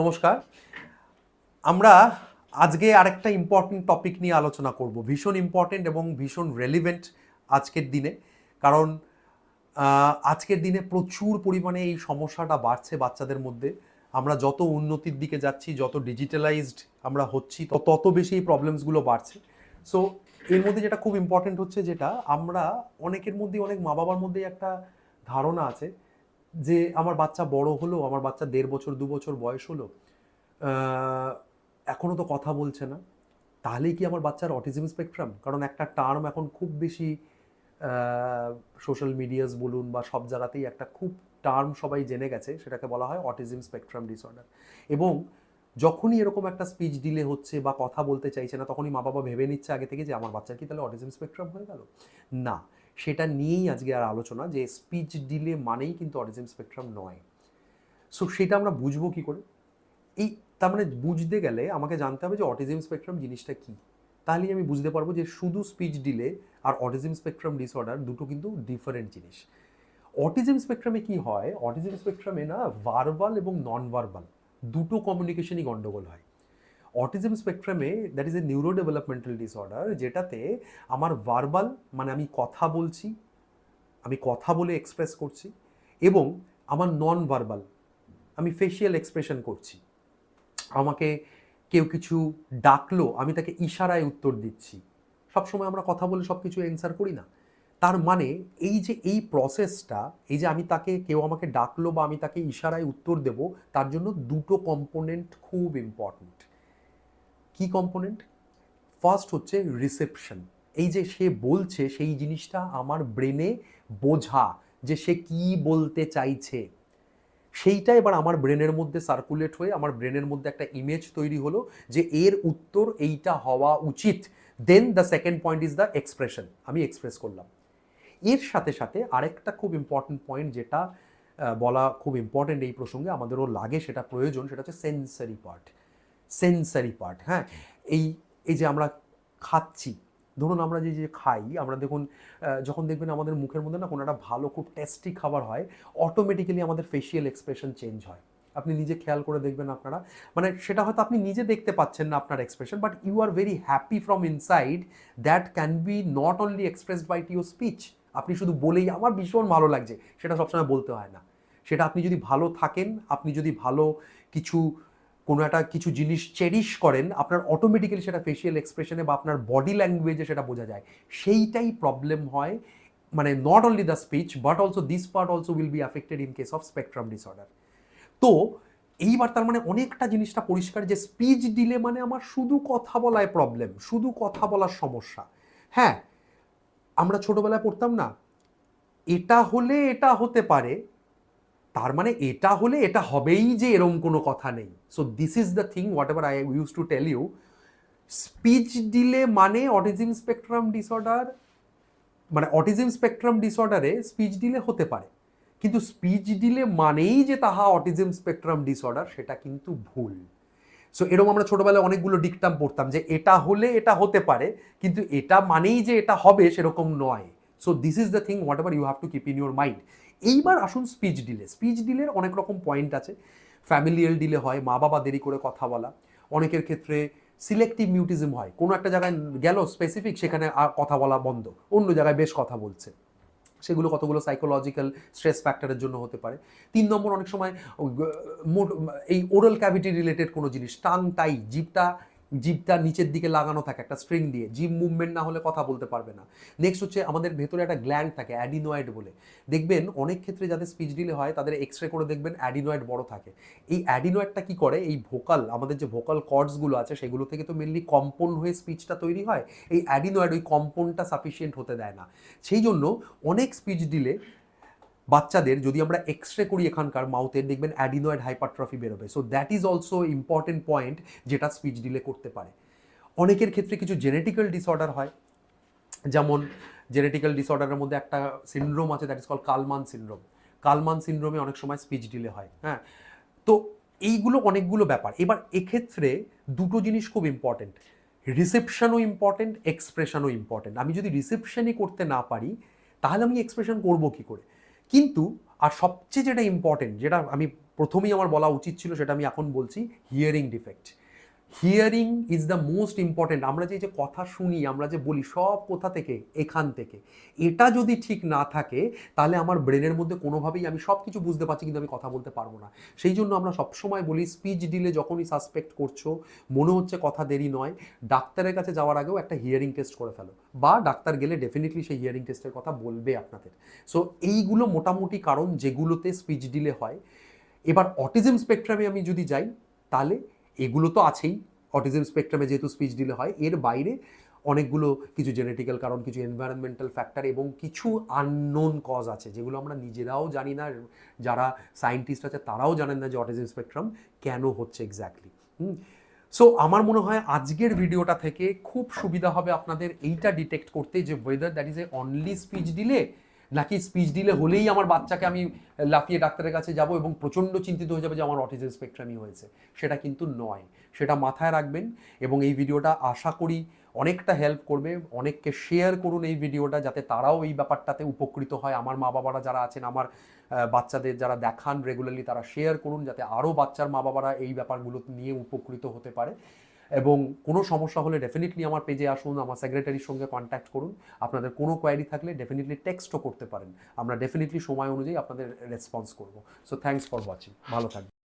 নমস্কার। আমরা আজকে আরেকটা ইম্পর্টেন্ট টপিক নিয়ে আলোচনা করব, ভীষণ ইম্পর্টেন্ট এবং ভীষণ রেলিভেন্ট আজকের দিনে। কারণ আজকের দিনে প্রচুর পরিমাণে এই সমস্যাটা বাড়ছে বাচ্চাদের মধ্যে। আমরা যত উন্নতির দিকে যাচ্ছি, যত ডিজিটালাইজড আমরা হচ্ছি তত বেশি এই প্রবলেমসগুলো বাড়ছে। সো এর মধ্যে যেটা খুব ইম্পর্টেন্ট হচ্ছে যেটা, আমরা অনেকের মধ্যে, অনেক মা বাবার মধ্যে একটা ধারণা আছে যে আমার বাচ্চা বড় হলো, আমার বাচ্চা দেড় বছর, দু বছর বয়স হলো এখনও তো কথা বলছে না। তাহলেই কি আমার বাচ্চার অটিজম স্পেকট্রাম কারণ একটা টার্ম এখন খুব বেশি সোশ্যাল মিডিয়াস বলুন বা সব জায়গাতেই একটা খুব টার্ম সবাই জেনে গেছে, সেটাকে বলা হয় অটিজম স্পেকট্রাম ডিসঅর্ডার এবং যখনই এরকম একটা স্পিচ ডিলে হচ্ছে বা কথা বলতে চাইছে না, তখনই মা বাবা ভেবে নিচ্ছে আগে থেকে যে আমার বাচ্চার কি তাহলে অটিজম স্পেকট্রাম হয়ে গেল? না। সেটা নিয়েই আজকে আর আলোচনা যে স্পিচ ডিলে মানেই কিন্তু অটিজম স্পেকট্রাম নয়। সো সেটা আমরা বুঝব কি করে? এই তার মানে বুঝতে গেলে আমাকে জানতে হবে যে অটিজম স্পেকট্রাম জিনিসটা কি। তাহলেই আমি বুঝতে পারব যে শুধু স্পিচ ডিলে আর অটিজম স্পেকট্রাম ডিসঅর্ডার দুটো কিন্তু ডিফারেন্ট জিনিস। অটিজম স্পেকট্রামে কি হয়? অটিজম স্পেকট্রামে না ভার্বাল এবং নন ভার্বাল দুটো কমিউনিকেশনই গন্ডগোল হয়। Autism স্পেকট্রামে that is a neuro developmental disorder যেটাতে আমার ভার্বাল মানে আমি কথা বলছি, আমি কথা বলে এক্সপ্রেস করছি, এবং আমার নন ভার্বাল আমি ফেসিয়াল এক্সপ্রেশন করছি। আমাকে কেউ কিছু ডাকলো, আমি তাকে ইশারায় উত্তর দিচ্ছি। সবসময় আমরা কথা বলে সব কিছু অ্যান্সার করি না। তার মানে এই যে এই প্রসেসটা এই যে আমি তাকে, কেউ আমাকে ডাকলো বা আমি তাকে ইশারায় উত্তর দেব, তার জন্য দুটো কম্পোনেন্ট খুব ইম্পর্ট্যান্ট কি কম্পোনেন্ট ফার্স্ট হচ্ছে রিসেপশন এই যে সে বলছে, সেই জিনিসটা আমার ব্রেনে বোঝা যে সে কি বলতে চাইছে। সেইটা এবার আমার ব্রেনের মধ্যে সার্কুলেট হয়ে, আমার ব্রেনের মধ্যে একটা ইমেজ তৈরি হলো যে এর উত্তর এইটা হওয়া উচিত। Then the second point is the expression আমি এক্সপ্রেস করলাম। এর সাথে সাথে আরেকটা খুব ইম্পর্টেন্ট পয়েন্ট যেটা বলা খুব ইম্পর্টেন্ট এই প্রসঙ্গে আমাদেরও লাগে, সেটা প্রয়োজন, সেটা হচ্ছে সেন্সারি পার্ট সেন্সারি পার্ট হ্যাঁ? এই এই যে আমরা খাচ্ছি, ধরুন আমরা যে যে খাই, আমরা দেখুন যখন দেখবেন আমাদের মুখের মধ্যে না কোনো একটা ভালো, খুব টেস্টি খাবার হয় অটোমেটিক্যালি আমাদের ফেসিয়াল এক্সপ্রেশন চেঞ্জ হয়। আপনি নিজে খেয়াল করে দেখবেন আপনারা। মানে সেটা হয়তো আপনি নিজে দেখতে পাচ্ছেন না আপনার expression but you are very happy from inside that can be not only expressed by your speech আপনি শুধু বলেই, আমার ভীষণ ভালো লাগছে, সেটা সবসময় বলতে হয় না। সেটা আপনি যদি ভালো থাকেন, আপনি যদি ভালো কিছু কোনো একটা কিছু জিনিস চেরিশ করেন, আপনার অটোমেটিক্যালি সেটা ফেসিয়াল এক্সপ্রেশনে বা আপনার বডি ল্যাঙ্গুয়েজে সেটা বোঝা যায়। সেইটাই প্রবলেম হয় মানে not only the speech but also this part also will be affected in case of spectrum disorder তো, এইবার তার মানে অনেকটা জিনিসটা পরিষ্কার যে স্পিচ দিলে মানে আমার শুধু কথা বলায় প্রবলেম শুধু কথা বলার সমস্যা। হ্যাঁ আমরা ছোটবেলায় পড়তাম না, এটা হলে এটা হতে পারে তার মানে এটা হলে এটা হবেই যে এরম কোনো কথা নেই। So this is the thing whatever I use to tell you speech delay মানে অটিজম স্পেকট্রাম ডিসঅর্ডার মানে অটিজম স্পেকট্রাম ডিসঅর্ডারে স্পিচ ডিলে হতে পারে। কিন্তু স্পিচ ডিলে মানেই যে তাহা অটিজম স্পেকট্রাম ডিসঅর্ডার সেটা কিন্তু ভুল। সো এরকম আমরা ছোটবেলায় অনেকগুলো ডিকটাম পড়তাম যে এটা হলে এটা হতে পারে, কিন্তু এটা মানেই যে এটা হবে সেরকম নয়। So this is the thing whatever you have to keep in your mind এইবার আসুন স্পিচ ডিলে স্পিচ ডিলের অনেক রকম পয়েন্ট আছে। ফ্যামিলিয়াল ডিলে হয়, মা বাবা দেরি করে কথা বলা। অনেকের ক্ষেত্রে সিলেক্টিভ মিউটিজম হয়। কোনো একটা জায়গায় গেল স্পেসিফিক সেখানে কথা বলা বন্ধ। অন্য জায়গায় বেশ কথা বলছে। সেগুলো কতগুলো সাইকোলজিক্যাল স্ট্রেস ফ্যাক্টরের জন্য হতে পারে। তিন নম্বর অনেক সময় এই ওরাল ক্যাভিটি রিলেটেড কোনো জিনিস, টাং, টাই, জিভটা জিভটা নিচের দিকে লাগানো থাকে, একটা স্ট্রিং দিয়ে। জিভ মুভমেন্ট না হলে কথা বলতে পারবে না। নেক্সট হচ্ছে আমাদের ভেতরে একটা গ্ল্যান্ড থাকে অ্যাডিনয়েড বলে। দেখবেন অনেক ক্ষেত্রে যাদের স্পিচ ডিলে হয়, তাদের এক্স রে করে দেখবেন অ্যাডিনয়েড বড় থাকে। এই অ্যাডিনয়েডটা কি করে? এই ভোকাল আমাদের যে ভোকাল কর্ডসগুলো আছে, সেগুলো থেকে তো মেনলি কম্পন হয়ে স্পিচটা তৈরি হয়। এই অ্যাডিনয়েড ওই কম্পনটা সাফিসিয়েন্ট হতে দেয় না। সেই জন্য অনেক স্পিচ দিলে বাচ্চাদের যদি আমরা এক্স রে করি এখানকার মাউথের দেখবেন অ্যাডিনয়েড হাইপারট্রফি বেরোবে। So that is also important point যেটা স্পিচ ডিলে করতে পারে। অনেকের ক্ষেত্রে কিছু জেনেটিক্যাল ডিসঅর্ডার হয়। যেমন জেনেটিক্যাল ডিসঅর্ডারের মধ্যে একটা সিনড্রোম আছে that is call Kallmann syndrome Kallmann সিনড্রোমে অনেক সময় স্পিচ ডিলে হয় হ্যাঁ? তো, এইগুলো অনেকগুলো ব্যাপার। এবার এক্ষেত্রে দুটো জিনিস খুব ইম্পর্টেন্ট রিসেপশনও ইম্পর্টেন্ট এক্সপ্রেশনও ইম্পর্টেন্ট আমি যদি রিসেপশানই করতে না পারি, তাহলে আমি এক্সপ্রেশন করব কী করে? কিন্তু, আর সবচেয়ে যেটা ইম্পর্টেন্ট যেটা আমি প্রথমেই আমার বলা উচিত ছিল, সেটা আমি এখন বলছি hearing defect hearing is the most important আমরা যে যে কথা শুনি, আমরা যে বলি, সব কোথা থেকে? এখান থেকে। এটা যদি ঠিক না থাকে, তাহলে আমার ব্রেনের মধ্যে কোনোভাবেই আমি সব কিছু বুঝতে পারছি, কিন্তু আমি কথা বলতে পারব না। সেই জন্য আমরা সবসময় বলি স্পিচ ডিলে যখনই সাসপেক্ট করছ, মনে হচ্ছে কথা দেরি নয়, ডাক্তারের কাছে যাওয়ার আগেও একটা হিয়ারিং টেস্ট করে ফেলো। বা ডাক্তার গেলে ডেফিনেটলি সেই হিয়ারিং টেস্টের কথা বলবে আপনাদের। সো এইগুলো মোটামুটি কারণ যেগুলোতে স্পিচ ডিলে হয়। এবার অটিজম স্পেকট্রামে আমি যদি যাই, তাহলে এগুলো তো আছেই। অটিজম স্পেকট্রামে যেহেতু স্পিচ ডিলে হয়, এর বাইরে অনেকগুলো কিছু জেনেটিক্যাল কারণ, কিছু এনভায়রনমেন্টাল ফ্যাক্টর এবং কিছু আননোন কজ আছে, যেগুলো আমরা নিজেরাও জানি না। যারা সায়েন্টিস্ট আছে, তারাও জানেন না যে অটিজম স্পেকট্রাম কেন হচ্ছে এক্স্যাক্টলি হুম? সো আমার মনে হয় আজকের ভিডিওটা থেকে খুব সুবিধা হবে আপনাদের এইটা ডিটেক্ট করতে যে whether that is a only speech delay নাকি স্পিচ ডিলে হলেই আমার বাচ্চাকে আমি লাফিয়ে ডাক্তারের কাছে যাব এবং প্রচণ্ড চিন্তিত হয়ে যাবে যে আমার অটিজম স্পেকট্রামই হয়েছে। সেটা কিন্তু নয়। সেটা মাথায় রাখবেন এবং এই ভিডিওটা আশা করি অনেকটা হেল্প করবে। অনেককে শেয়ার করুন এই ভিডিওটা যাতে তারাও এই ব্যাপারটাতে উপকৃত হয়। আমার মা বাবারা যারা আছেন, আমার বাচ্চাদের যারা দেখান রেগুলারলি তারা শেয়ার করুন যাতে আরও বাচ্চার মা বাবারা এই ব্যাপারগুলো নিয়ে উপকৃত হতে পারে। এবং কোনো সমস্যা হলে ডেফিনেটলি আমার পেজে আসুন, আমার সেক্রেটারির সঙ্গে কন্ট্যাক্ট করুন। আপনাদের কোনো কোয়ারি থাকলে ডেফিনেটলি টেক্সটও করতে পারেন। আমরা ডেফিনেটলি সময় অনুযায়ী আপনাদের রেসপন্স করব। সো থ্যাংকস ফর ওয়াচিং ভালো থাকবেন।